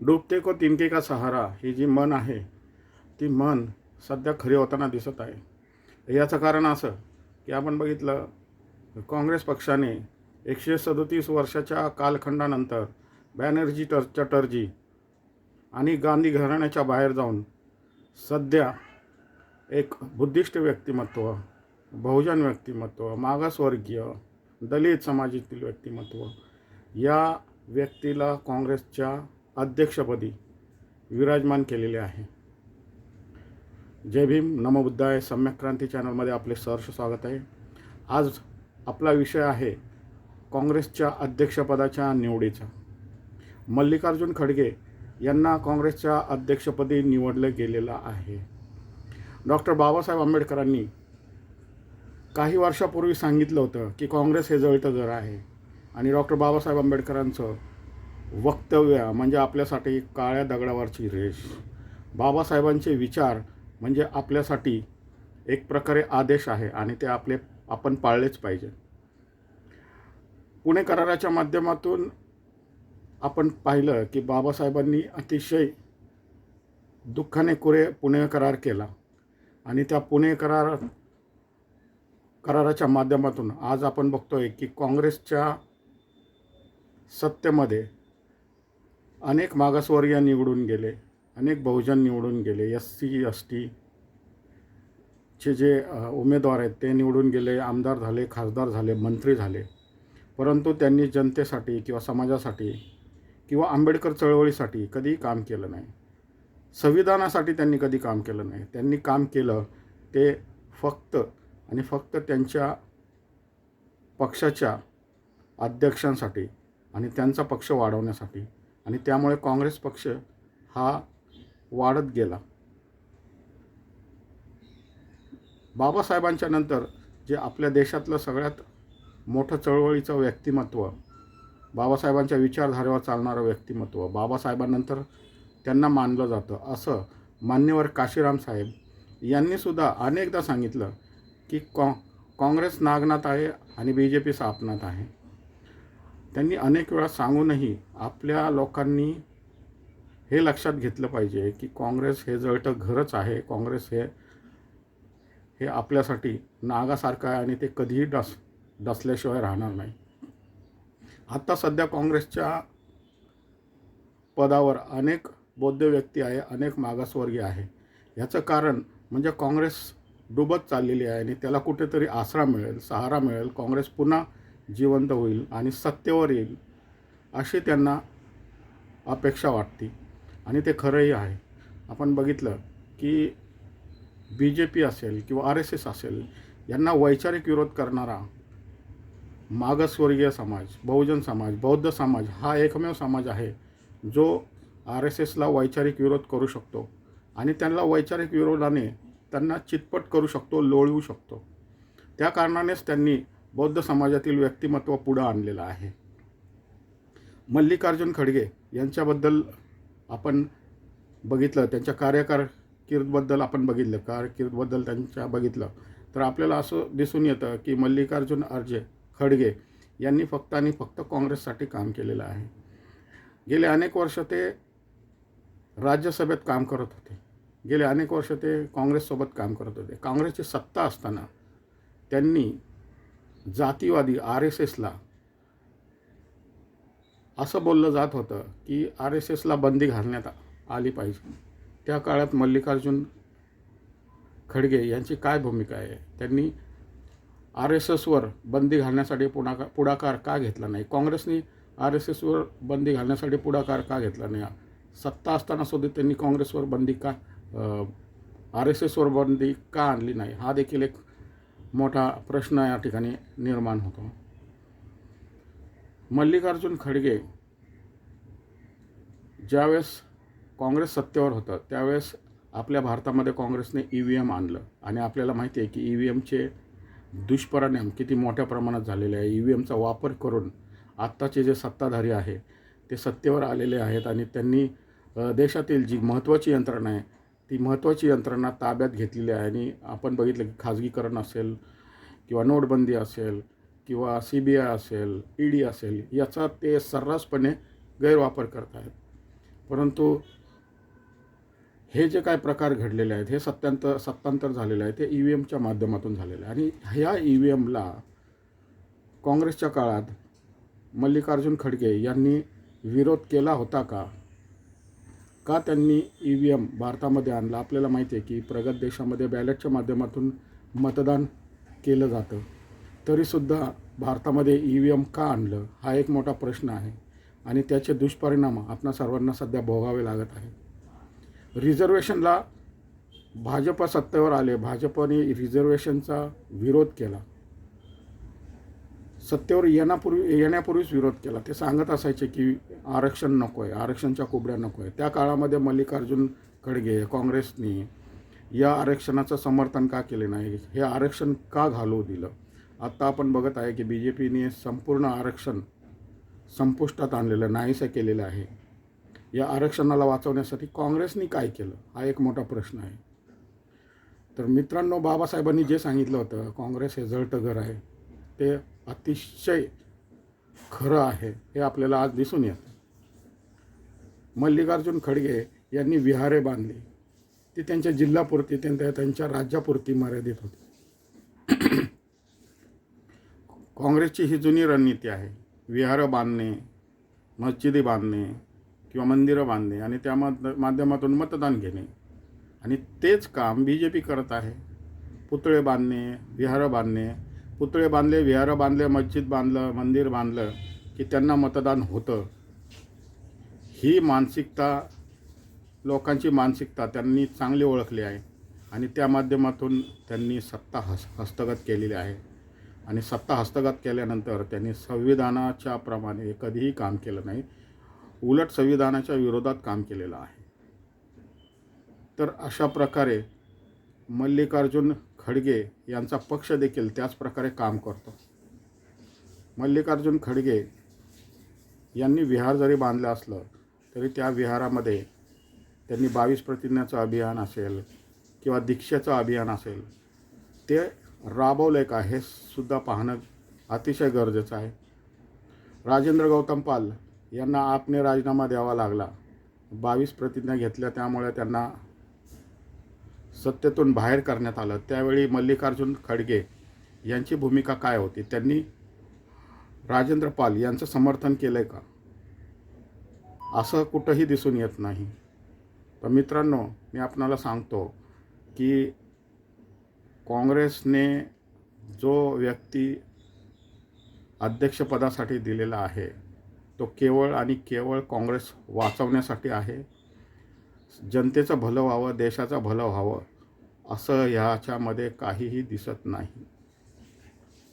डुबते को तिनके का सहारा ही जी मन आहे ती मन सध्या खरी होताना दिसत आहे. याचं कारण असं की आपण बघितलं काँग्रेस पक्षाने एकशे सदोतीस वर्षाच्या कालखंडानंतर बॅनर्जी टर चटर्जी आणि गांधी घराण्याच्या बाहेर जाऊन सध्या एक बुद्धिस्ट व्यक्तिमत्व बहुजन व्यक्तिमत्व मागासवर्गीय दलित समाजातील व्यक्तिमत्व या व्यक्तीला काँग्रेसच्या अध्यक्षपदी विराजमान केलेले आहे. जय भीम. नमबुद्धाय सम्यक क्रांती चॅनलमध्ये आपले सहर्ष स्वागत आहे. आज आपला विषय आहे काँग्रेसच्या अध्यक्षपदाच्या निवडीचा. मल्लिकार्जुन खडगे यांना काँग्रेसच्या अध्यक्षपदी निवडलं गेलेलं आहे. डॉक्टर बाबासाहेब आंबेडकरांनी काही वर्षापूर्वी सांगितलं होतं की काँग्रेस हे जळतं घर आहे. आणि डॉक्टर बाबासाहेब आंबेडकरांचं वक्तव्य म्हणजे आपल्यासाठी काळ्या दगडावरची रेष. बाबासाहेबांचे विचार म्हणजे आपल्यासाठी एक प्रकारे आदेश आहे आणि ते आपले आपण पाळलेच पाहिजे. पुणे कराराच्या माध्यमातून आपण पाहिलं की बाबासाहेबांनी अतिशय दुःखाने कुरे पुणे करार केला. आणि त्या पुणे करार कराराच्या माध्यमातून आज आपण बघतोय की काँग्रेसच्या सत्तेमध्ये अनेक मागासवर्गीय निवडून गेले अनेक बहुजन निवडून गेले एस सी एस टी चे जे उमेदवार आहेत ते निवडून गेले आमदार झाले खासदार झाले मंत्री झाले. परंतु त्यांनी जनतेसाठी किंवा समाजासाठी किंवा आंबेडकर चळवळीसाठी कधीही काम केलं नाही. संविधानासाठी त्यांनी कधी काम केलं नाही. त्यांनी काम केलं ते फक्त आणि फक्त त्यांच्या पक्षाच्या अध्यक्षांसाठी आणि त्यांचा पक्ष वाढवण्यासाठी आणि त्यामुळे काँग्रेस पक्ष हा वाढत गेला. बाबासाहेबांच्या नंतर जे आपल्या देशातलं सगळ्यात मोठं चळवळीचं व्यक्तिमत्व बाबासाहेबांच्या विचारधारेवर चालणारं व्यक्तिमत्व बाबासाहेबांनंतर त्यांना मानलं जातं असं मान्यवर काशीराम साहेब यांनीसुद्धा अनेकदा सांगितलं की कॉ काँग्रेस नागनाथ आहे आणि बी जे पी सापनात आहे. त्यांनी अनेक वेळा सांगूनही आपल्या लोकांनी हे लक्षात घेतलं पाहिजे की काँग्रेस हे जळतं घरच आहे. काँग्रेस हे हे आपल्यासाठी नागासारखं आहे आणि ते कधीही डस डसल्याशिवाय राहणार नाही. आत्ता सध्या काँग्रेसच्या पदावर अनेक बौद्ध व्यक्ती आहे अनेक मागासवर्गीय आहे. ह्याचं कारण म्हणजे काँग्रेस डुबत चाललेली आहे आणि त्याला कुठेतरी आसरा मिळेल सहारा मिळेल. काँग्रेस पुन्हा जिवंत होईल आणि सत्तेवर येईल अशी त्यांना अपेक्षा वाटते. आणि ते खरंही आहे. आपण बघितलं की बी जे पी असेल किंवा आर एस एस असेल यांना वैचारिक विरोध करणारा मागासवर्गीय समाज बहुजन समाज बौद्ध समाज हा एकमेव समाज आहे जो आर एस एसला वैचारिक विरोध करू शकतो. आणि त्यांना वैचारिक विरोधाने त्यांना चितपट करू शकतो लोळवू शकतो. त्या कारणानेच त्यांनी बौद्ध समाजातील व्यक्तिमत्व पुढं आणलेलं आहे. मल्लिकार्जुन खडगे यांच्याबद्दल आपण बघितलं त्यांच्या कार्यकारकीर्दबद्दल आपण बघितलं कारकिर्दबद्दल त्यांच्या बघितलं तर आपल्याला असं दिसून येतं की मल्लिकार्जुन अर्जे खडगे यांनी फक्त आणि फक्त काँग्रेससाठी काम केलेलं आहे. गेले अनेक वर्ष ते राज्यसभेत काम करत होते. गेले अनेक वर्ष ते काँग्रेससोबत काम करत होते. काँग्रेसची सत्ता असताना त्यांनी जातीवादी आर एस एसला असं बोललं जात होतं की आर एस एसला बंदी घालण्यात आली पाहिजे. त्या काळात मल्लिकार्जुन खडगे यांची काय भूमिका आहे? त्यांनी आर एस एसवर बंदी घालण्यासाठी पुढाकार पुढाकार का घेतला नाही? काँग्रेसने आर एस एसवर बंदी घालण्यासाठी पुढाकार का घेतला नाही? सत्ता असताना सुद्धा त्यांनी काँग्रेसवर बंदी का आर एस एसवर बंदी का आणली नाही? हा देखील एक मोठा प्रश्न या ठिकाणी निर्माण होतो. मल्लिकार्जुन खडगे ज्यावेळेस काँग्रेस सत्तेवर होतं त्यावेळेस आपल्या भारतामध्ये काँग्रेसने ई व्ही एम आणलं. आणि आपल्याला माहिती आहे की ई व्ही एमचे दुष्परिणाम किती मोठ्या प्रमाणात झालेले आहे. ई व्ही एमचा वापर करून आत्ताचे जे सत्ताधारी आहे ते सत्तेवर आलेले आहेत आणि त्यांनी देशातील जी महत्त्वाची यंत्रणा आहे ती महत्त्वाची यंत्रणा ताब्यात घेतलेली आहे आणि आपण बघितलं की खाजगीकरण असेल किंवा नोटबंदी असेल किंवा सी बी आय असेल ई डी असेल याचा ते सर्रासपणे गैरवापर करत आहेत परंतु हे जे काय प्रकार घडलेले आहेत हे सत्यांतर सत्तांतर झालेलं आहे ते ई व्ही एमच्या माध्यमातून झालेलं आहे. आणि ह्या ई व्ही एमला काँग्रेसच्या काळात मल्लिकार्जुन खडगे यांनी विरोध केला होता का? का त्यांनी ई व्ही एम भारतामध्ये आणलं? आपल्याला माहिती आहे की प्रगत देशामध्ये बॅलेटच्या माध्यमातून मतदान केलं जातं. तरीसुद्धा भारतामध्ये ई व्ही एम का आणलं? हा एक मोठा प्रश्न आहे. आणि त्याचे दुष्परिणाम आपणा सर्वांना सध्या भोगावे लागत आहे रिझर्वेशनला भाजप सत्तेवर आले. भाजपने रिझर्वेशनचा विरोध केला. सत्तेवर येण्यापूर्वी येण्यापूर्वीच विरोध केला. ते सांगत असायचे की आरक्षण नको आहे आरक्षणच्या कोबड्या नको आहे त्या काळामध्ये मल्लिकार्जुन खडगे काँग्रेसनी या आरक्षणाचं समर्थन का केले नाही? हे आरक्षण का घालवू दिलं? आत्ता आपण बघत आहे की बी जे पीने संपूर्ण आरक्षण संपुष्टात आणलेलं नाहीसं केलेलं आहे. या आरक्षणाला वाचवण्यासाठी काँग्रेसनी काय केलं? हा एक मोठा प्रश्न आहे. तर मित्रांनो बाबासाहेबांनी जे सांगितलं होतं काँग्रेस हे जळतं घर आहे. ते अतिशय खरं आहे हे आपल्याला आज दिसून येतं. मल्लिकार्जुन खडगे यांनी विहारे बांधली. ती त्यांच्या जिल्ह्यापुरती त्यांच्या त्यांच्या राज्यापुरती मर्यादित होती. काँग्रेसची ही जुनी रणनीती आहे. विहारं बांधणे मस्जिदी बांधणे किंवा मंदिरं बांधणे आणि त्या माध्यमातून मतदान घेणे. आणि तेच काम बी जे पी करत आहे. पुतळे बांधणे विहारं बांधणे पुतळे बांधले विहारं बांधले मस्जिद बांधलं मंदिर बांधलं की त्यांना मतदान होतं. ही मानसिकता लोकांची मानसिकता त्यांनी चांगली ओळखली आहे. आणि त्या माध्यमातून त्यांनी सत्ता हस हस्तगत केलेली आहे. आणि सत्ता हस्तगत केल्यानंतर त्यांनी संविधानाच्या प्रमाणे कधीही काम केलं नाही. उलट संविधानाच्या विरोधात काम केलेलं आहे. तर अशा प्रकारे मल्लिकार्जुन खडगे यांचा पक्ष देखील त्याच प्रकारे काम करतो. मल्लिकार्जुन खडगे यांनी विहार जरी बांधलं असलं तरी त्या विहारामध्ये त्यांनी बावीस प्रतिज्ञाचं अभियान असेल किंवा दीक्षेचं अभियान असेल ते राबवलं का हे सुद्धा पाहणं अतिशय गरजेचं आहे. राजेंद्र गौतम पाल यांना आपने राजीनामा द्यावा लागला. बावीस प्रतिज्ञा घेतल्या त्यामुळे त्यांना सत्तेतून बाहेर करण्यात आलं. त्यावेळी मल्लिकार्जुन खडगे यांची भूमिका काय होती? त्यांनी राजेंद्र पाल यांचं समर्थन केलं आहे का? असं कुठंही दिसून येत नाही. तर मित्रांनो मी आपणाला सांगतो की काँग्रेसने जो व्यक्ती अध्यक्षपदासाठी दिलेला आहे तो केवळ आणि केवळ काँग्रेस वाचवण्यासाठी आहे. जनतेचं भलं व्हावं देशाचं भलं व्हावं असं ह्याच्यामध्ये काहीही दिसत नाही.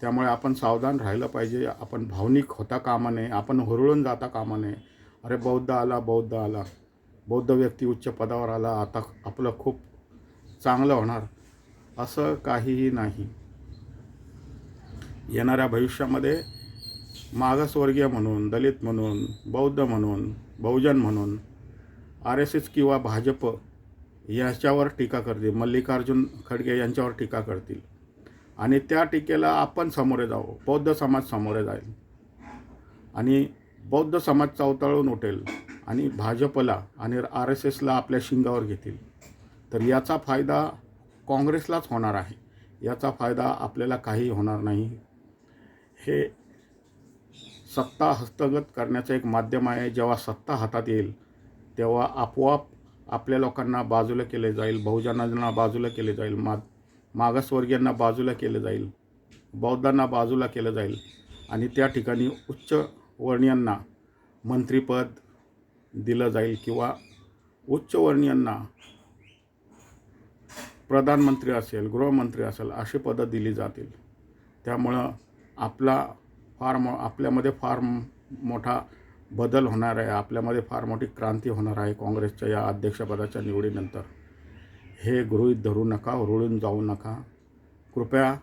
त्यामुळे आपण सावधान राहिलं पाहिजे. आपण भावनिक होता कामा नये. आपण हुरळून जाता कामा नये. अरे बौद्ध आला बौद्ध आला. बौद्ध व्यक्ती उच्च पदावर आला आता आपलं खूप चांगलं होणार. असं काहीही नाही. येणाऱ्या भविष्यामध्ये मागासवर्गीय म्हणून दलित म्हणून बौद्ध म्हणून बहुजन म्हणून आर एस एस किंवा भाजप याच्यावर टीका करतील. मल्लिकार्जुन खडगे यांच्यावर टीका करतील. आणि त्या टीकेला आपण सामोरे जाऊ बौद्ध समाज सामोरे जाईल. आणि बौद्ध समाज चवताळून उठेल आणि भाजपला आणि आर एस एसला आपल्या शिंगावर घेतील. तर याचा फायदा काँग्रेसलाच होणार आहे. याचा फायदा आपल्याला काही होणार नाही. हे सत्ता हस्तगत करण्याचं एक माध्यम आहे. जेव्हा सत्ता हातात येईल तेव्हा आपोआप आपल्या लोकांना बाजूला केले जाईल बहुजनांना बाजूला केले जाईल मा मागासवर्गीयांना बाजूला केलं जाईल बौद्धांना बाजूला केलं जाईल आणि त्या ठिकाणी उच्च वर्णीयांना मंत्रिपद दिलं जाईल किंवा उच्चवर्णीयांना प्रधानमंत्री असेल गृहमंत्री असेल अशी पदं दिली जातील. त्यामुळं आपला फार मो आपल्यामध्ये फार मोठा बदल होणार आहे. आपल्यामध्ये फार मोठी क्रांती होणार आहे काँग्रेसच्या या अध्यक्षपदाच्या निवडीनंतर. हे गृहीत धरू नका रुळून जाऊ नका. कृपया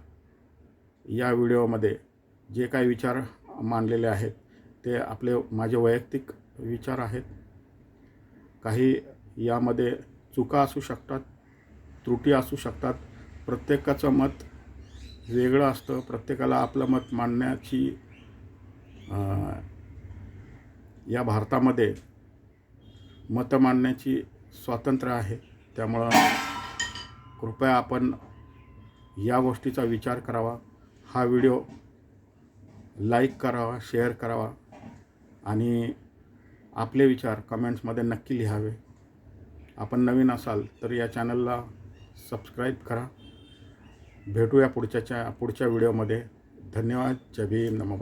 या व्हिडिओमध्ये जे काही विचार मांडलेले आहेत ते आपले माझे वैयक्तिक विचार आहेत. काही यामध्ये चुका असू शकतात त्रुटी असू शकतात. प्रत्येकाचं मत वेगळं असतं. प्रत्येकाला आपलं मत मांडण्याची या भारतामध्ये मतं मांडण्याची स्वातंत्र्य आहे. त्यामुळं कृपया आपण या गोष्टीचा विचार करावा. हा व्हिडिओ लाईक करावा शेअर करावा आणि आपले विचार कमेंट्समध्ये नक्की लिहावे. आपण नवीन असाल तर या चॅनलला सबस्क्राईब करा. भेटूया पुढच्या पुढच्या व्हिडिओमध्ये. धन्यवाद. जय भीम. नमो